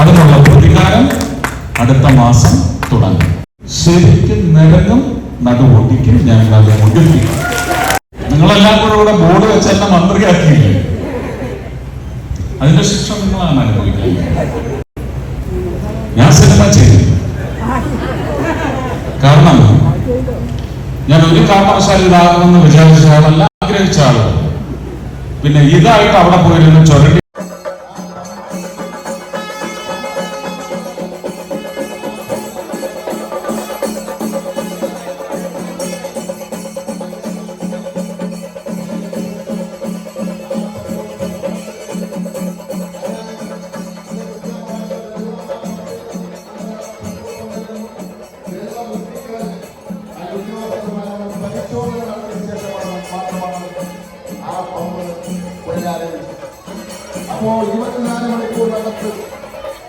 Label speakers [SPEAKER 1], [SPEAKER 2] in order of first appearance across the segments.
[SPEAKER 1] അതിനുള്ള പ്രതികാരം അടുത്ത മാസം തുടങ്ങും ശരിക്കും നരകം നടുവൊട്ടിക്കും ഞങ്ങൾ അത് മുടിപ്പിക്കും നിങ്ങളെല്ലാം കൂടെ ഇവിടെ ബോർഡ് വെച്ച് എന്നെ മന്ത്രിയാക്കിയില്ലേ അതിന്റെ ശിക്ഷ നിങ്ങളാണ് അനുഭവിക്കുന്നത് ഞാൻ സിനിമ ചെയ്തു കാരണം ഞാൻ ഒരു കാരണവശാലും ഇതാകുമെന്ന് വിചാരിച്ച ആളല്ല ആഗ്രഹിച്ച ആള് പിന്നെ ഇതായിട്ട് അവിടെ പോയിരുന്നു ചുരണ്ടി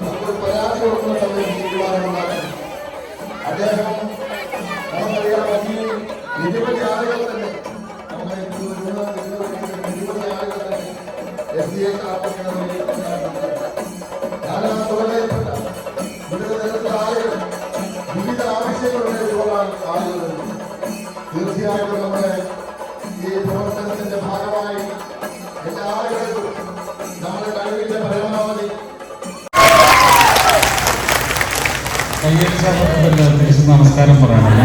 [SPEAKER 1] നമ്മൾ പരാതി കൊടുക്കുന്ന സമയത്ത് തീരുമാനമുണ്ടാക്കണം അദ്ദേഹം നമുക്കറിയാം ഈ നിരവധി ആളുകൾ തന്നെ നിരവധി ആളുകൾ തന്നെ എസ് ഡി എ ഞാനാ തോന്നപ്പെട്ട വിവിധ തരത്തിലുള്ള ആളുകൾ വിവിധ ആവശ്യങ്ങളുടെ ആളുകൾ തീർച്ചയായിട്ടും കയ്യടിച്ചാൽ തിരിച്ച് നമസ്കാരം പറയണം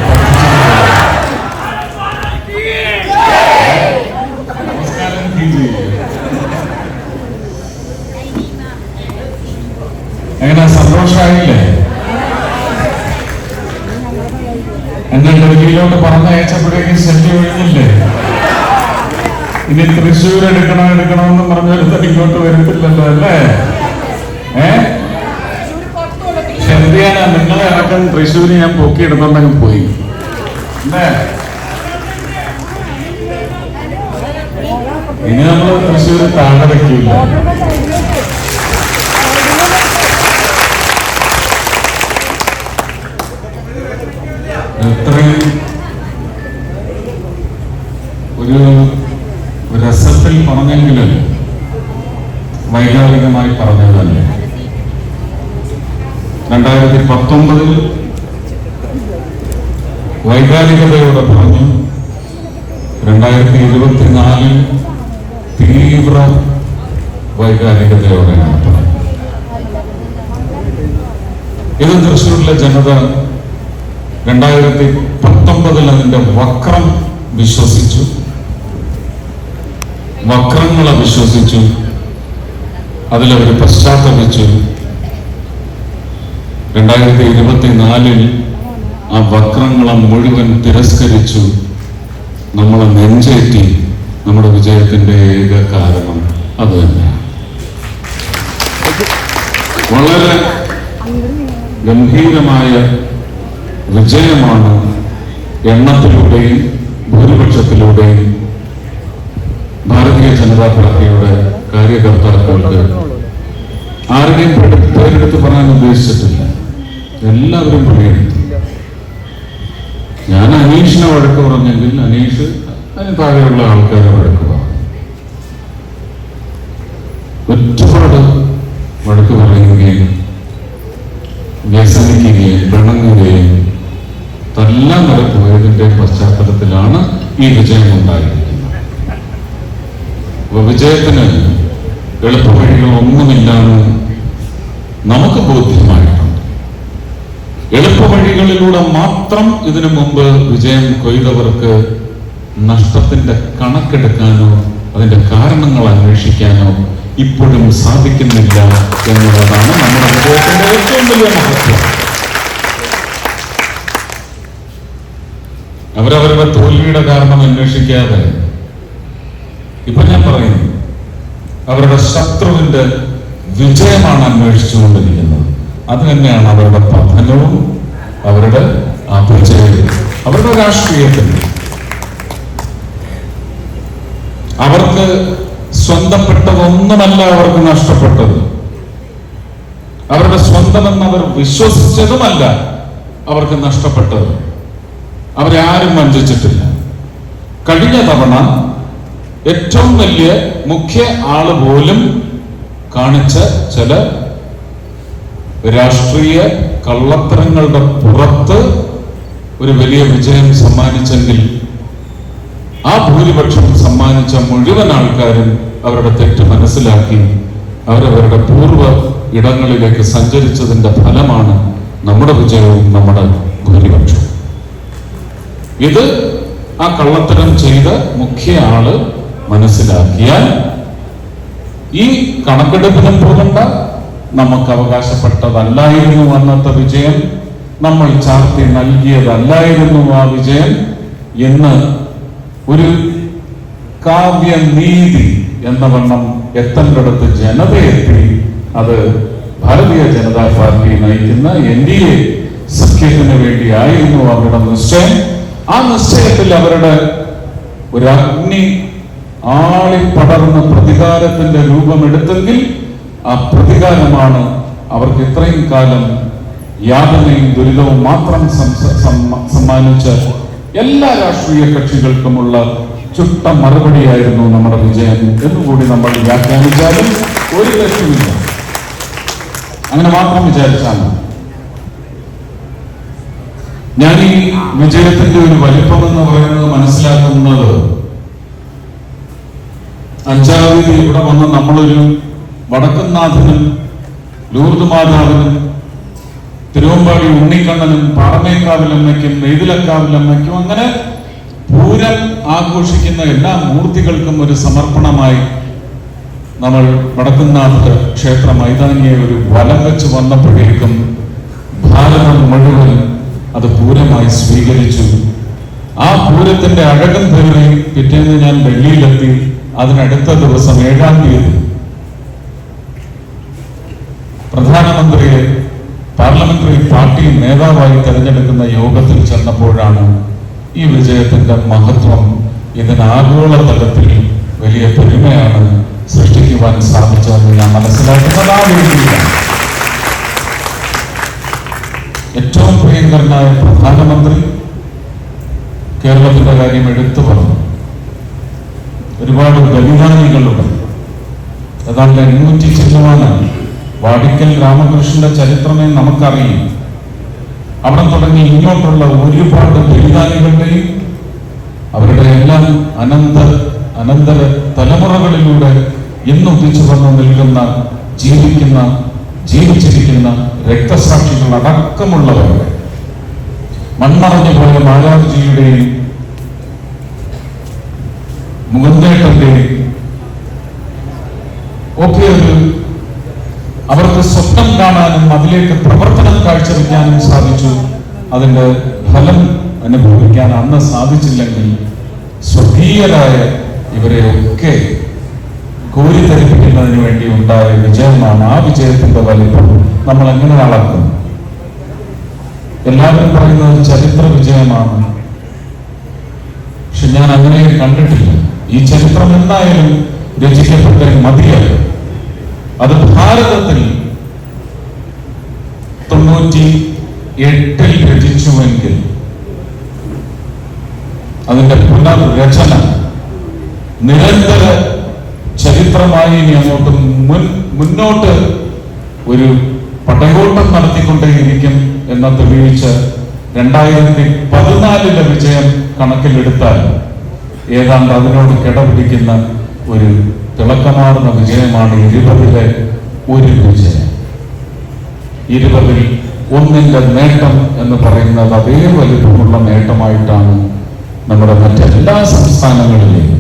[SPEAKER 1] നമസ്കാരം എങ്ങനെ സന്തോഷമായില്ലേ എന്നാൽ ഡൽഹിയിലോട്ട് പറഞ്ഞയച്ചപ്പോഴേക്കും സെറ്റ് ഒഴിഞ്ഞില്ലേ ഇനി തൃശ്ശൂർ എടുക്കണം എടുക്കണമെന്ന് പറഞ്ഞെടുത്ത് ഇങ്ങോട്ട് വരത്തില്ലല്ലോ അല്ലേ ഏഹ് നിങ്ങളെ അടക്കം തൃശ്ശൂര് ഞാൻ പൊക്കിയിടുന്നുണ്ടെങ്കിൽ പോയി ഇനി നമ്മൾ തൃശ്ശൂര് താഴെ വയ്ക്കില്ല ഒരു രസത്തിൽ പറഞ്ഞെങ്കിലും വൈകാരികമായി പറഞ്ഞതല്ലേ രണ്ടായിരത്തി പത്തൊമ്പതിൽ വൈകാരികതയോടെ പറഞ്ഞു രണ്ടായിരത്തി ഇരുപത്തിനാലിൽ തീവ്ര വൈകാരികതയോടെയാണ് ഇത് തൃശ്ശൂരിലെ ജനത രണ്ടായിരത്തി പത്തൊമ്പതിൽ അതിന്റെ വക്രം വിശ്വസിച്ചു വക്രങ്ങളെ വിശ്വസിച്ചു അതിലവർ പശ്ചാത്തപിച്ചു രണ്ടായിരത്തി ഇരുപത്തി നാലിൽ ആ വക്രങ്ങളെ മുഴുവൻ തിരസ്കരിച്ചു നമ്മളെ നെഞ്ചേറ്റി നമ്മുടെ വിജയത്തിന്റെ ഏക കാരണം അത് വളരെ ഗംഭീരമായ വിജയമാണ് എണ്ണത്തിലൂടെയും ഭൂരിപക്ഷത്തിലൂടെയും ഭാരതീയ ജനതാ പാർട്ടിയുടെ കാര്യകർത്താക്കൾക്ക് ആരുടെയും പേരെടുത്ത് പറയാൻ ഉദ്ദേശിച്ചിട്ടില്ല എല്ലാവരും പറയുന്നത് ഞാൻ അനീഷിനെ വഴക്ക് പറഞ്ഞെങ്കിൽ അനീഷ് അതിന് താഴെയുള്ള ആൾക്കാരെ വഴക്ക് പറഞ്ഞു ഒരുപാട് വഴക്ക് പറയുകയും വ്യസനിക്കുകയും പിണങ്ങുകയും തെല്ലാം വരെ പോയതിന്റെ പശ്ചാത്തലത്തിലാണ് ഈ വിജയം ഉണ്ടായിരിക്കുന്നത് വിജയത്തിന് വിജയത്തിന് എളുപ്പവഴികളൊന്നുമില്ലാന്ന് നമുക്ക് ബോധ്യം എളുപ്പവഴികളിലൂടെ മാത്രം ഇതിനു മുമ്പ് വിജയം കൊയ്തവർക്ക് നഷ്ടത്തിന്റെ കണക്കെടുക്കാനോ അതിന്റെ കാരണങ്ങൾ അന്വേഷിക്കാനോ ഇപ്പോഴും സാധിക്കുന്നില്ല എന്നുള്ളതാണ് നമ്മുടെ വിജയത്തിന്റെ ഏറ്റവും വലിയ മഹത്വം അവരവരുടെ തോൽവിയുടെ കാരണം അന്വേഷിക്കാതെ ഇപ്പൊ ഞാൻ പറയുന്നു അവരുടെ ശത്രുവിന്റെ വിജയമാണ് അന്വേഷിച്ചുകൊണ്ടിരിക്കുന്നത് അത് തന്നെയാണ് അവരുടെ പഠനവും അവരുടെ പരിചയവും അവരുടെ രാഷ്ട്രീയത്തിന്റെ അവർക്ക് സ്വന്തപ്പെട്ടതൊന്നുമല്ല അവർക്ക് നഷ്ടപ്പെട്ടത് അവരുടെ സ്വന്തമെന്ന് അവർ വിശ്വസിച്ചതുമല്ല അവർക്ക് നഷ്ടപ്പെട്ടത് അവരെ ആരും വഞ്ചിച്ചിട്ടില്ല കഴിഞ്ഞ തവണ ഏറ്റവും വലിയ മുഖ്യ ആള് പോലും കാണിച്ച ചില രാഷ്ട്രീയ കള്ളത്തരങ്ങളുടെ പുറത്ത് ഒരു വലിയ വിജയം സമ്മാനിച്ചെങ്കിൽ ആ ഭൂരിപക്ഷം സമ്മാനിച്ച മുഴുവൻ ആൾക്കാരും അവരുടെ തെറ്റ് മനസ്സിലാക്കി അവരവരുടെ പൂർവ്വ ഇടങ്ങളിലേക്ക് സഞ്ചരിച്ചതിന്റെ ഫലമാണ് നമ്മുടെ വിജയവും നമ്മുടെ ഭൂരിപക്ഷവും ഇത് ആ കള്ളത്തരം ചെയ്ത മുഖ്യ ആള് മനസ്സിലാക്കിയാൽ ഈ കണക്കെടുപ്പിനും പോകണ്ട നമുക്ക് അവകാശപ്പെട്ടതല്ലായിരുന്നു അന്നത്തെ വിജയം നമ്മൾ ചാർത്തി നൽകിയതല്ലായിരുന്നു ആ വിജയം എന്ന് ഒരു കാവ്യനീതി എന്ന വണ്ണം എത്തേണ്ടടുത്ത് ജനതയെത്തി അത് ഭാരതീയ ജനതാ പാർട്ടി നയിക്കുന്ന എൻ ഡി എ സഖ്യത്തിന് വേണ്ടിയായിരുന്നു അവരുടെ നിശ്ചയം ആ നിശ്ചയത്തിൽ അവരുടെ ഒരു അഗ്നി ആളിപ്പടർന്ന് പ്രതികാരത്തിന്റെ രൂപമെടുത്തെങ്കിൽ ആ പ്രതികാരമാണ് അവർക്ക് ഇത്രയും കാലം യാതനയും ദുരിതവും മാത്രം സമ്മാനിച്ച എല്ലാ രാഷ്ട്രീയ കക്ഷികൾക്കുമുള്ള ചുട്ട മറുപടിയായിരുന്നു നമ്മുടെ വിജയം എന്നുകൂടി നമ്മൾ വ്യാഖ്യാനിച്ചാലും ഒരു ലക്ഷ്യമില്ല അങ്ങനെ മാത്രം വിചാരിച്ചാൽ ഞാൻ ഈ വിജയത്തിന്റെ ഒരു വലിപ്പം എന്ന് പറയുന്നത് മനസ്സിലാക്കുന്നത് അഞ്ചാം തീയതി ഇവിടെ വന്ന് നമ്മളൊരു വടക്കുംനാഥനും ലൂർദ് മാതാവിനും തിരുവമ്പാടി ഉണ്ണിക്കണ്ണനും പാറമേക്കാവിലമ്മയ്ക്കും നെയ്തിലക്കാവിലമ്മയ്ക്കും അങ്ങനെ പൂരം ആഘോഷിക്കുന്ന എല്ലാ മൂർത്തികൾക്കും ഒരു സമർപ്പണമായി നമ്മൾ വടക്കുംനാഥ് ക്ഷേത്ര മൈതാനിയെ ഒരു വലം വെച്ച് വന്നപ്പോഴേക്കും ഭാരതം മുഴുവൻ അത് പൂരമായി സ്വീകരിച്ചു ആ പൂരത്തിന്റെ അഴകം കയറി പിറ്റേന്ന് ഞാൻ ഡൽഹിയിലെത്തി അതിനടുത്ത ദിവസം ഏഴാം തീയതി പ്രധാനമന്ത്രിയെ പാർലമെന്ററി പാർട്ടി നേതാവായി തെരഞ്ഞെടുക്കുന്ന യോഗത്തിൽ ചെന്നപ്പോഴാണ് ഈ വിജയത്തിന്റെ മഹത്വം ഇതിന് ആഗോള തലത്തിൽ വലിയ പെരുമയാണ് സൃഷ്ടിക്കുവാൻ സാധിച്ചതെന്ന് ഞാൻ മനസ്സിലാക്കുന്നത് ഏറ്റവും പ്രിയങ്കരനായ പ്രധാനമന്ത്രി കേരളത്തിന്റെ കാര്യം എടുത്തു പറഞ്ഞു ഒരുപാട് ബലിദാനികളുണ്ട് ഏതാണ്ട് എണ്ണൂറ്റി ചില്ലമാനാണ് വാടിക്കൽ രാമകൃഷ്ണന്റെ ചരിത്രമേ നമുക്കറിയും അവിടെ തുടങ്ങി ഇങ്ങോട്ടുള്ള ഒരുപാട് ബലിദാനികളുടെയും അവരുടെ എല്ലാം അനന്ത അനന്തര തലമുറകളിലൂടെ ഇന്ന് വന്നു നിൽക്കുന്ന ജീവിക്കുന്ന ജീവിച്ചിരിക്കുന്ന രക്തസാക്ഷികൾ അടക്കമുള്ളവരുടെ മണ്ണറിഞ്ഞു പോയ മാലാജിയുടെയും മുഖന്തേട്ടന്റെയും ഒക്കെ ഒരു അവർക്ക് സ്വപ്നം കാണാനും അതിലേക്ക് പ്രവർത്തനം കാഴ്ചവെക്കാനും സാധിച്ചു അതിന്റെ ഫലം അനുഭവിക്കാൻ അന്ന് സാധിച്ചില്ലെങ്കിൽ സ്വർഗീയരായ ഇവരെ ഒക്കെ കോരി വേണ്ടി ഉണ്ടായ വിജയമാണ് ആ വിജയത്തിന്റെ വലിപ്പം നമ്മൾ എങ്ങനെ അളക്കും എല്ലാവരും പറയുന്നത് ചരിത്ര വിജയമാണ് പക്ഷെ ഞാൻ അങ്ങനെ കണ്ടിട്ടില്ല ഈ ചരിത്രം എന്തായാലും രചിക്കപ്പെട്ട മതിയാകും അത് ഭാരതത്തിൽ തൊണ്ണൂറ്റി എട്ടിൽ രചിച്ചുവെങ്കിൽ അതിന്റെ പുനർരചന നിരന്തര ചരിത്രമായി ഇനി അങ്ങോട്ട് മുൻ മുന്നോട്ട് ഒരു പടങ്കോട്ടം നടത്തിക്കൊണ്ടേയിരിക്കും എന്ന തെളിയിച്ച് രണ്ടായിരത്തി പതിനാലിലെ വിജയം കണക്കിലെടുത്താൽ ഏതാണ്ട് അതിനോട് കിടപിടിക്കുന്ന ഒരു തിളക്കമാർന്ന വിജയമാണ് ഇരുപതിലെ ഒരു വിജയം ഇരുപതിൽ ഒന്നിന്റെ നേട്ടം എന്ന് പറയുന്നത് അതേ വലുപ്പമുള്ള നേട്ടമായിട്ടാണ് നമ്മുടെ മറ്റെല്ലാ സംസ്ഥാനങ്ങളിലെയും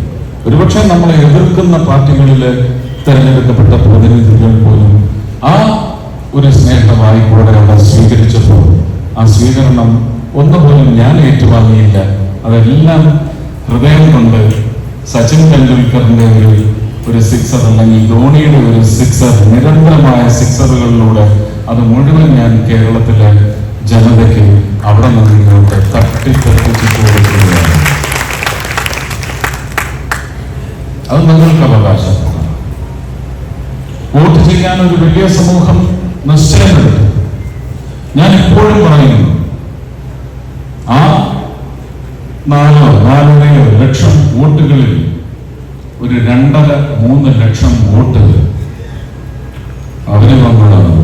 [SPEAKER 1] ഒരുപക്ഷെ നമ്മളെ എതിർക്കുന്ന പാർട്ടികളിലെ തിരഞ്ഞെടുക്കപ്പെട്ട പ്രതിനിധികൾ പോലും ആ ഒരു സ്നേഹമായി കൂടെ അവർ സ്വീകരിച്ചപ്പോൾ ആ സ്വീകരണം ഒന്നുപോലും ഞാൻ ഏറ്റുവാങ്ങിയില്ല അതെല്ലാം ഹൃദയം കൊണ്ട് സച്ചിൻ ടെണ്ടുൽക്കറിന്റെ ഒരു ഒരു സിക്സർ അല്ലെങ്കിൽ ധോണിയുടെ ഒരു സിക്സർ നിരന്തരമായ സിക്സറുകളിലൂടെ അത് മുഴുവൻ ഞാൻ കേരളത്തിലെ ജനതയ്ക്ക് അവിടെ നിന്നിങ്ങോട്ട് തട്ടിത്തെത്തിച്ചു കൊടുക്കുകയാണ് അത് നിങ്ങൾക്ക് വോട്ട് ചെയ്യാൻ ഒരു വലിയ സമൂഹം നിശ്ചയമെടുത്തു ഞാൻ എപ്പോഴും പറയുന്നു ആ നാലോ നാലരയോ ലക്ഷം വോട്ടുകളിൽ രണ്ടര മൂന്ന് ലക്ഷം വോട്ട് അവര് വന്നതാണ്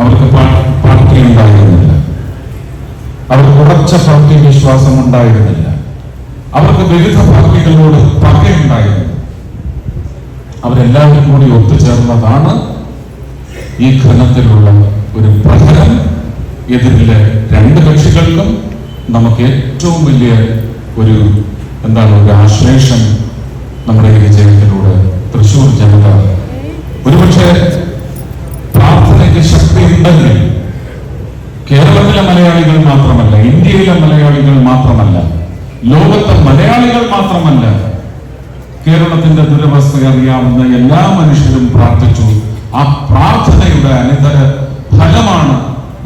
[SPEAKER 1] അവർക്ക് പാർട്ടി ഉണ്ടായിരുന്നില്ല അവർക്ക് ഉറച്ച പാർട്ടി വിശ്വാസം ഉണ്ടായിരുന്നില്ല അവർക്ക് വിവിധ പാർട്ടികളോട് പക ഉണ്ടായിരുന്നു അവരെല്ലാവരും കൂടി ഒത്തുചേർന്നതാണ് ഈ ഘനത്തിലുള്ള ഒരു പ്രഹരം എതിരിലെ രണ്ട് കക്ഷികൾക്കും നമുക്ക് ഏറ്റവും വലിയ ഒരു എന്താണ് ഒരു ആശ്ലേഷം നമ്മുടെ ഈ വിജയത്തിലൂടെ തൃശ്ശൂർ ജനത ഒരുപക്ഷെ പ്രാർത്ഥനയ്ക്ക് ഉണ്ടെങ്കിൽ കേരളത്തിലെ മലയാളികൾ മാത്രമല്ല ഇന്ത്യയിലെ മലയാളികൾ മാത്രമല്ല ലോകത്തെ മലയാളികൾ മാത്രമല്ല കേരളത്തിന്റെ ദുരവസ്ഥ അറിയാവുന്ന എല്ലാ മനുഷ്യരും പ്രാർത്ഥിച്ചു ആ പ്രാർത്ഥനയുടെ അനന്തര ഫലമാണ്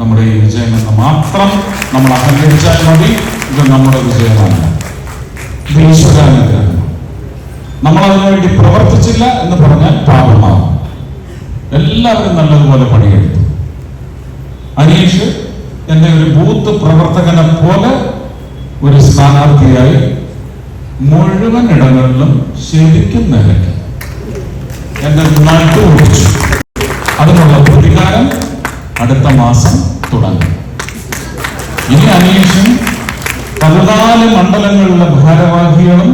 [SPEAKER 1] നമ്മുടെ ഈ എന്ന് മാത്രം നമ്മൾ അഹങ്കരിച്ചാൽ മതി ഇത് നമ്മുടെ വിജയമാണ് ഈശ്വരാനുഗ്രഹം നമ്മൾ അതിനുവേണ്ടി പ്രവർത്തിച്ചില്ല എന്ന് പറഞ്ഞാൽ പാപമാണ് എല്ലാവരും നല്ലതുപോലെ പണിയെടുത്തു അനീഷ് എന്റെ ഒരു ബൂത്ത് പ്രവർത്തകനെ പോലെ ഒരു സ്ഥാനാർത്ഥിയായി മുഴുവൻ ഇടങ്ങളിലും ശരിക്കും നിലയ്ക്ക് എന്റെ നട്ടു ഒഴിച്ചു അതിനുള്ള പ്രതികാരം അടുത്ത മാസം തുടങ്ങും ഇനി അനീഷും പതിനാല് മണ്ഡലങ്ങളിലെ ഭാരവാഹികളും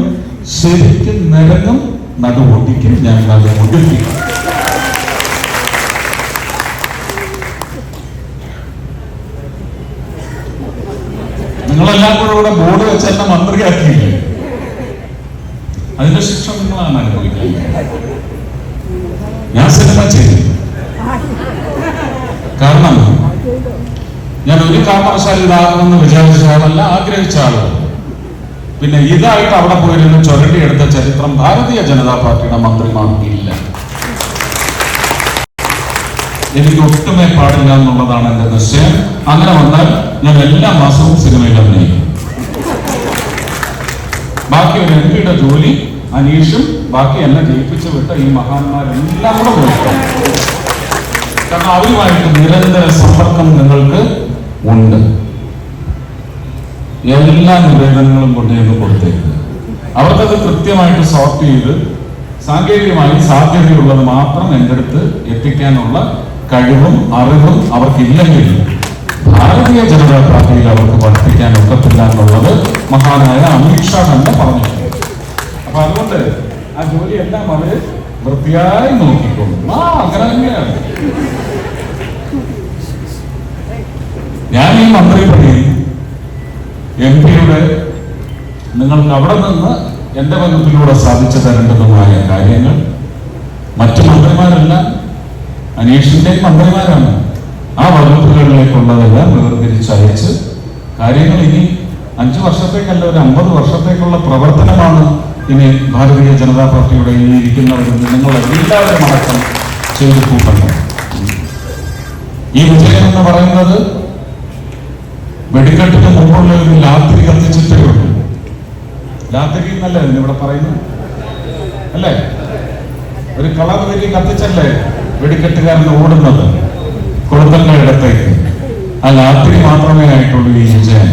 [SPEAKER 1] ശരിക്കും നരകം ഞാൻ ഞങ്ങൾ ഒടുക്കും നിങ്ങളെല്ലാം കൂടെ ഇവിടെ ബോർഡ് വെച്ച് എന്നെ മന്ത്രിയാക്കിയില്ലേ അതിന്റെ ശിക്ഷ നിങ്ങളാണ് അനുഭവിക്കുന്നത് ഞാൻ സിനിമ ചെയ്തു കാരണം ഞാൻ ഒരു കാരണവശാലും ഇതാകുമെന്ന് വിചാരിച്ച ആളല്ല ആഗ്രഹിച്ച ആളാണ് പിന്നെ ഇതായിട്ട് അവിടെ പോയിരുന്ന് ചുരണ്ടിയെടുത്ത ചരിത്രം ഭാരതീയ ജനതാ പാർട്ടിയുടെ ഇല്ല എനിക്ക് ഒട്ടുമേ പാടില്ല എന്നുള്ളതാണ് എന്റെ നിശ്ചയം അങ്ങനെ വന്നാൽ ഞാൻ എല്ലാ മാസവും സിനിമയിൽ അഭിനയിക്കും ബാക്കി ഒരു എം ജോലി അനീഷും ബാക്കി എന്നെ ജയിപ്പിച്ചു വിട്ട ഈ മഹാന്മാരെല്ലാം കൂടെ പോയിട്ടുണ്ട് കാരണം അവരുമായിട്ട് നിരന്തര സമ്പർക്കം നിങ്ങൾക്ക് ഉണ്ട് എല്ലാ നിവേദനങ്ങളും കൊണ്ടുചെന്ന് കൊടുത്തേക്കുക അവർക്കത് കൃത്യമായിട്ട് സോർട്ട് ചെയ്ത് സാങ്കേതികമായി സാധ്യതയുള്ളത് മാത്രം എൻ്റെ അടുത്ത് എത്തിക്കാനുള്ള കഴിവും അറിവും അവർക്കില്ലെങ്കിൽ ഭാരതീയ ജനതാ പാർട്ടിയിൽ അവർക്ക് വർദ്ധിക്കാൻ ഒക്കത്തില്ല എന്നുള്ളത് മഹാനായ അമിത്ഷാ തന്നെ പറഞ്ഞിട്ടുണ്ട് അപ്പൊ അതുകൊണ്ട് ആ എല്ലാം അവര് വൃത്തിയായി നോക്കിക്കോളും ആ അങ്ങനെ തന്നെയാണ് ഞാൻ ഈ മന്ത്രി എം പിയുടെ നിങ്ങൾക്ക് അവിടെ നിന്ന് എൻ്റെ ബന്ധത്തിലൂടെ സാധിച്ചു തരേണ്ടതുമായ കാര്യങ്ങൾ മറ്റു മന്ത്രിമാരല്ല അനീഷിൻ്റെയും മന്ത്രിമാരാണ് ആ വകുപ്പുകളിലേക്കുള്ളതെല്ലാം വേർതിരിച്ചയച്ച് കാര്യങ്ങൾ ഇനി അഞ്ചു വർഷത്തേക്കല്ല ഒരു അമ്പത് വർഷത്തേക്കുള്ള പ്രവർത്തനമാണ് ഇനി ഭാരതീയ ജനതാ പാർട്ടിയുടെ ഇനി ഇരിക്കുന്നവരും നിങ്ങൾ എല്ലാവരും അടക്കം ചെയ്തു കൂട്ടണം ഈ വിജയം എന്ന് പറയുന്നത് വെടിക്കെട്ടിന് മുമ്പുള്ള ഒരു രാത്രി കത്തിച്ചിട്ടേ ഉള്ളൂ രാത്രി എന്നല്ലേ ഇവിടെ പറയുന്നു അല്ലേ ഒരു കളർ വലിയ കത്തിച്ചല്ലേ വെടിക്കെട്ടുകാരൻ ഓടുന്നത് കുളത്തലിന്റെ ഇടത്തേക്ക് ആ രാത്രി മാത്രമേ ആയിട്ടുള്ളൂ ഈ വിജയം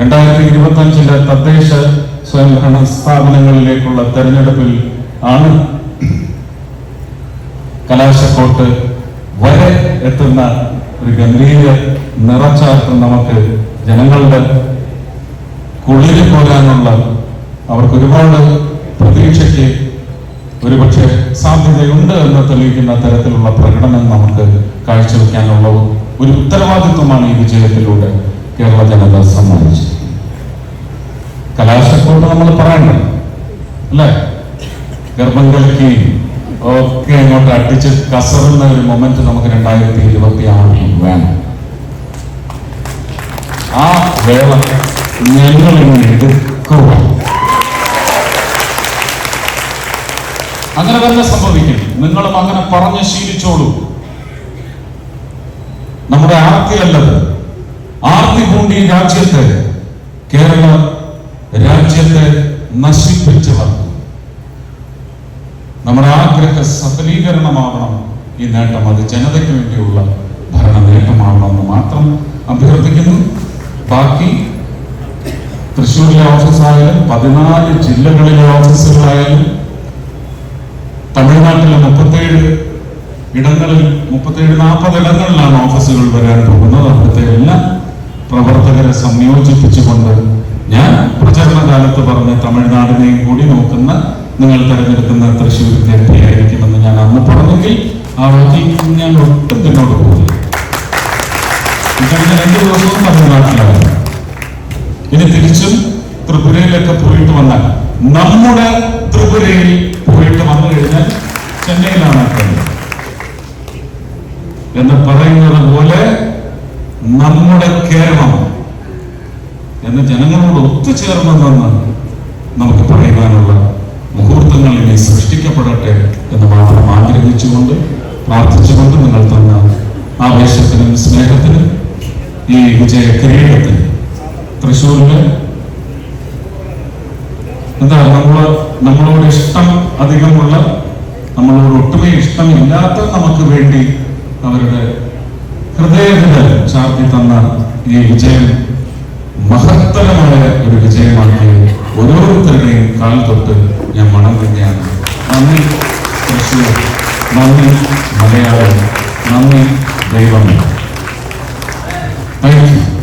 [SPEAKER 1] രണ്ടായിരത്തി ഇരുപത്തി തദ്ദേശ സ്വയംഭരണ സ്ഥാപനങ്ങളിലേക്കുള്ള തെരഞ്ഞെടുപ്പിൽ ആണ് കലാശക്കോട്ട് വരെ എത്തുന്ന ഒരു ഗംഭീര നിറച്ചാർത്ഥം നമുക്ക് ജനങ്ങളുടെ കുളിര് പോരാനുള്ള അവർക്ക് ഒരുപാട് പ്രതീക്ഷയ്ക്ക് ഒരുപക്ഷെ സാധ്യതയുണ്ട് എന്ന് തെളിയിക്കുന്ന തരത്തിലുള്ള പ്രകടനം നമുക്ക് കാഴ്ചവെക്കാനുള്ള ഒരു ഉത്തരവാദിത്വമാണ് ഈ വിജയത്തിലൂടെ കേരള ജനത സമ്മാനിച്ചത് കലാശക്കോട്ട് നമ്മൾ പറയണ്ട അല്ലേ ഗർഭം കളിക്കുകയും ഒക്കെ ഇങ്ങോട്ട് അടിച്ച് കസറുന്ന ഒരു മൊമെന്റ് നമുക്ക് രണ്ടായിരത്തി ഇരുപത്തി ആറിൽ വേണം ആ വേള അങ്ങനെ തന്നെ സംഭവിക്കും നിങ്ങളും അങ്ങനെ പറഞ്ഞ് ശീലിച്ചോളൂ നമ്മുടെ അല്ലത് ആർത്തി പൂണ്ടി രാജ്യത്തെ കേരള രാജ്യത്തെ നശിപ്പിച്ചവർ നമ്മുടെ ആഗ്രഹ സഫലീകരണമാവണം ഈ നേട്ടം അത് ജനതയ്ക്ക് വേണ്ടിയുള്ള ഭരണ നേട്ടമാവണമെന്ന് മാത്രം അഭ്യർത്ഥിക്കുന്നു ബാക്കി തൃശ്ശൂരിലെ ഓഫീസായാലും പതിനാല് ജില്ലകളിലെ ഓഫീസുകളായാലും തമിഴ്നാട്ടിലെ മുപ്പത്തേഴ് ഇടങ്ങളിൽ മുപ്പത്തേഴ് നാൽപ്പത് ഇടങ്ങളിലാണ് ഓഫീസുകൾ വരാൻ പോകുന്നത് അവിടുത്തെ എല്ലാ പ്രവർത്തകരെ സംയോജിപ്പിച്ചുകൊണ്ട് ഞാൻ പ്രചരണ കാലത്ത് തമിഴ്നാടിനെയും കൂടി നോക്കുന്ന നിങ്ങൾ തെരഞ്ഞെടുക്കുന്ന തൃശ്ശൂർ എം പി ഞാൻ അന്ന് പറഞ്ഞെങ്കിൽ ആ വാക്കിൽ ഞാൻ ഒട്ടും പിന്നോട്ട് പോകില്ല കഴിഞ്ഞ രണ്ട് ദിവസവും തമിഴ്നാട്ടിലാണ് ഇനി തിരിച്ചും ത്രിപുരയിലൊക്കെ പോയിട്ട് വന്നാൽ നമ്മുടെ ത്രിപുരയിൽ പോയിട്ട് വന്നു കഴിഞ്ഞാൽ ചെന്നൈയിലാണ് എന്ന് പറയുന്നത് പോലെ നമ്മുടെ കേരളം എന്ന് ജനങ്ങളോട് ഒത്തുചേർന്നതെന്ന് നമുക്ക് പറയുവാനുള്ള രക്ഷിക്കപ്പെടട്ടെ എന്ന് മാത്രം ആഗ്രഹിച്ചുകൊണ്ട് പ്രാർത്ഥിച്ചുകൊണ്ട് നിങ്ങൾ തന്ന ആവേശത്തിനും സ്നേഹത്തിനും ഈ വിജയ കിരീടത്തിന് തൃശ്ശൂരില് എന്താ നമ്മൾ നമ്മളോട് ഇഷ്ടം അധികമുള്ള നമ്മളോട് ഒട്ടുമേ ഇഷ്ടമില്ലാത്ത നമുക്ക് വേണ്ടി അവരുടെ ഹൃദയത്തിന് ചാർത്തി തന്ന ഈ വിജയം മഹത്തരമായ ഒരു വിജയമാക്കി ഓരോരുത്തരുടെയും കാൽ തൊട്ട് ഞാൻ മണം തന്നെയാണ് നന്ദി നന്ദി മലയാളം നന്ദി ദൈവം താങ്ക് യു